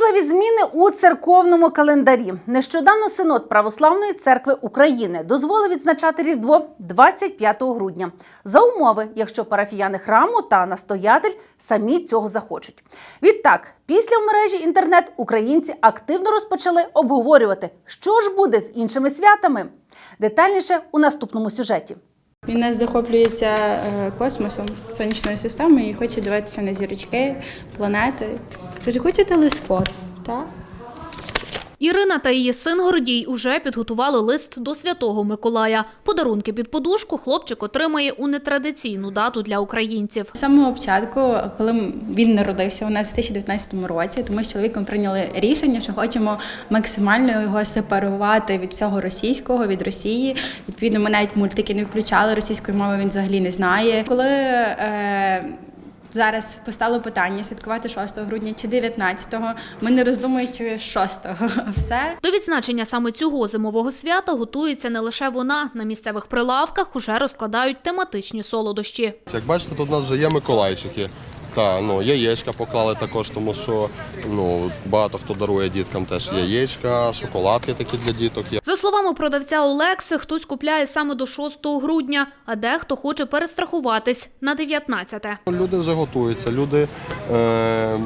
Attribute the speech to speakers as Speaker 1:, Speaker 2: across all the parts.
Speaker 1: важливі зміни у церковному календарі. Нещодавно синод Православної церкви України дозволив відзначати Різдво 25 грудня за умови, якщо парафіяни храму та настоятель самі цього захочуть. Відтак, після в мережі інтернет українці активно розпочали обговорювати, що ж буде з іншими святами. Детальніше у наступному сюжеті.
Speaker 2: Він нас захоплюється е, космосом, сонячною системою і хоче дивитися на зірочки, планети. Каже, хоче телескоп, так?
Speaker 3: Ірина та її син Гордій уже підготували лист до святого Миколая. Подарунки під подушку хлопчик отримає у нетрадиційну дату для українців.
Speaker 2: З самого початку, коли він народився у нас у 2019 році, то ми з чоловіком прийняли рішення, що хочемо максимально його сепарувати від всього російського, від Росії. Відповідно, ми навіть мультики не включали російської мови, він взагалі не знає. Коли е, зараз постало питання святкувати 6 грудня чи 19-го, ми не роздумуючи 6-го. Все.
Speaker 3: До відзначення саме цього зимового свята готується не лише вона. На місцевих прилавках уже розкладають тематичні солодощі.
Speaker 4: Як бачите, тут у нас вже є Миколайчики. Та ну яєчка поклали також, тому що ну багато хто дарує діткам теж яєчка, шоколадки такі для діток є.
Speaker 3: За словами продавця Олекси, хтось купляє саме до 6 грудня, а дехто хоче перестрахуватись на 19.
Speaker 4: Люди вже готуються, люди е,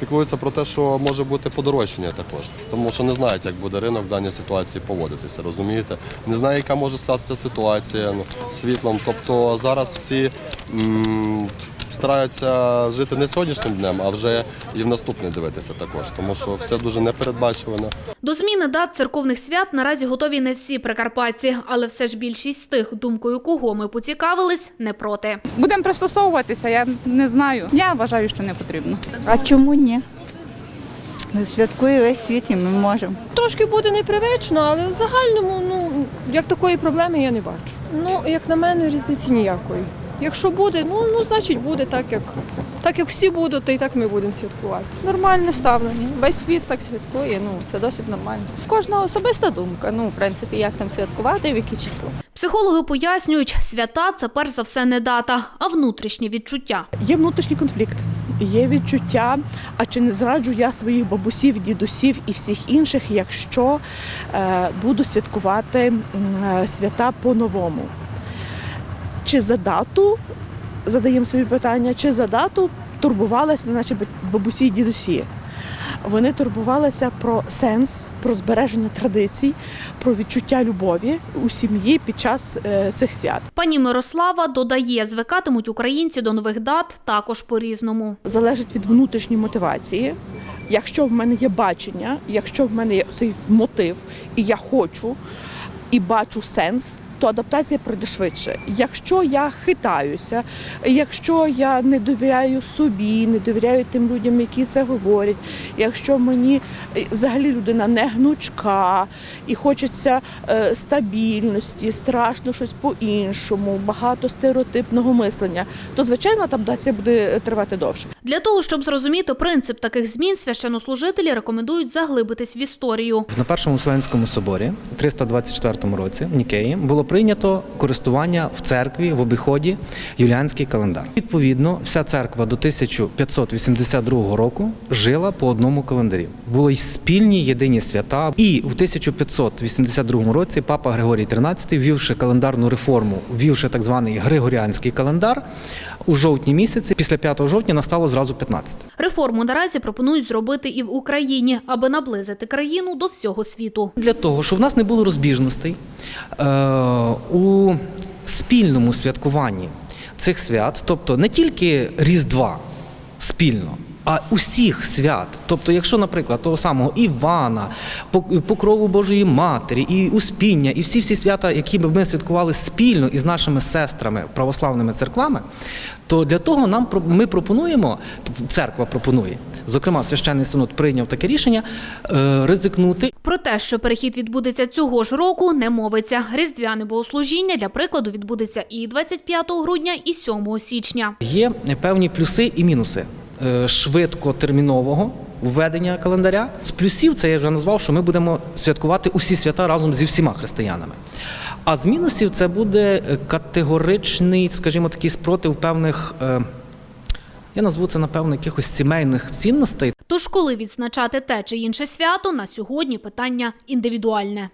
Speaker 4: піклуються про те, що може бути подорожчання також, тому що не знають, як буде ринок в даній ситуації поводитися. Розумієте? Не знає, яка може скластися ситуація ну, світлом. Тобто зараз всі. М- Стараються жити не сьогоднішнім днем, а вже і в наступний дивитися також, тому що все дуже непередбачувано.
Speaker 3: До зміни дат церковних свят наразі готові не всі прикарпатці, але все ж більшість з тих, думкою кого ми поцікавились, не проти.
Speaker 5: Будемо пристосовуватися, я не знаю. Я вважаю, що не потрібно.
Speaker 6: А чому ні? Святкує весь світ і ми можемо.
Speaker 7: Трошки буде непривично, але в загальному, ну як такої проблеми я не бачу. Ну, як на мене, різниці ніякої. Якщо буде, ну, ну значить буде так, як так як всі будуть, то і так ми будемо святкувати.
Speaker 8: Нормальне ставлення. Весь світ так святкує. Ну це досить нормально. В Кожного особиста думка. Ну, в принципі, як там святкувати, в яке число.
Speaker 3: Психологи пояснюють, свята це перш за все не дата, а внутрішнє відчуття.
Speaker 9: Є внутрішній конфлікт, є відчуття, а чи не зраджу я своїх бабусів, дідусів і всіх інших, якщо е, буду святкувати е, свята по-новому. Чи за дату задаємо собі питання, чи за дату турбувалися наші баб- бабусі і дідусі? Вони турбувалися про сенс, про збереження традицій, про відчуття любові у сім'ї під час е, цих свят.
Speaker 3: Пані Мирослава додає, звикатимуть українці до нових дат також по-різному.
Speaker 9: залежить від внутрішньої мотивації. Якщо в мене є бачення, якщо в мене є цей мотив, і я хочу і бачу сенс, то адаптація пройде швидше. Якщо я хитаюся, якщо я не довіряю собі, не довіряю тим людям, які це говорять, якщо мені е, взагалі людина не гнучка і хочеться е, стабільності, страшно щось по-іншому, багато стереотипного мислення, то звичайно адаптація буде тривати довше.
Speaker 3: Для того, щоб зрозуміти принцип таких змін, священнослужителі рекомендують заглибитись в історію.
Speaker 10: На першому Вселенському соборі, в 324 році, в Нікеї, було прийнято користування в церкві в обіході юліанський календар. Відповідно, вся церква до 1582 року жила по одному календарі. Були й спільні єдині свята. І у 1582 році папа Григорій XIII, ввівши календарну реформу, ввівши так званий Григоріанський календар, у жовтні місяці, після 5 жовтня, настало зразу 15.
Speaker 3: Реформу наразі пропонують зробити і в Україні, аби наблизити країну до всього світу.
Speaker 10: Для того, щоб в нас не було розбіжностей е, у спільному святкуванні цих свят, тобто не тільки Різдва спільно. А усіх свят, тобто, якщо, наприклад, того самого Івана, Пок- Покрову Божої Матері, і Успіння, і всі всі свята, які б ми святкували спільно із нашими сестрами православними церквами, то для того нам ми пропонуємо, церква пропонує, зокрема, священний синод прийняв таке рішення е, ризикнути
Speaker 3: Про те, що перехід відбудеться цього ж року, не мовиться. Різдвяне богослужіння, для прикладу, відбудеться і 25 грудня, і 7 січня.
Speaker 10: Є певні плюси і мінуси е, швидкотермінового введення календаря. З плюсів це я вже назвав, що ми будемо святкувати усі свята разом зі всіма християнами. А з мінусів це буде категоричний, скажімо, такий спротив певних. е, я назву це, напевно, якихось сімейних цінностей.
Speaker 3: Тож, коли відзначати те чи інше свято, на сьогодні питання індивідуальне.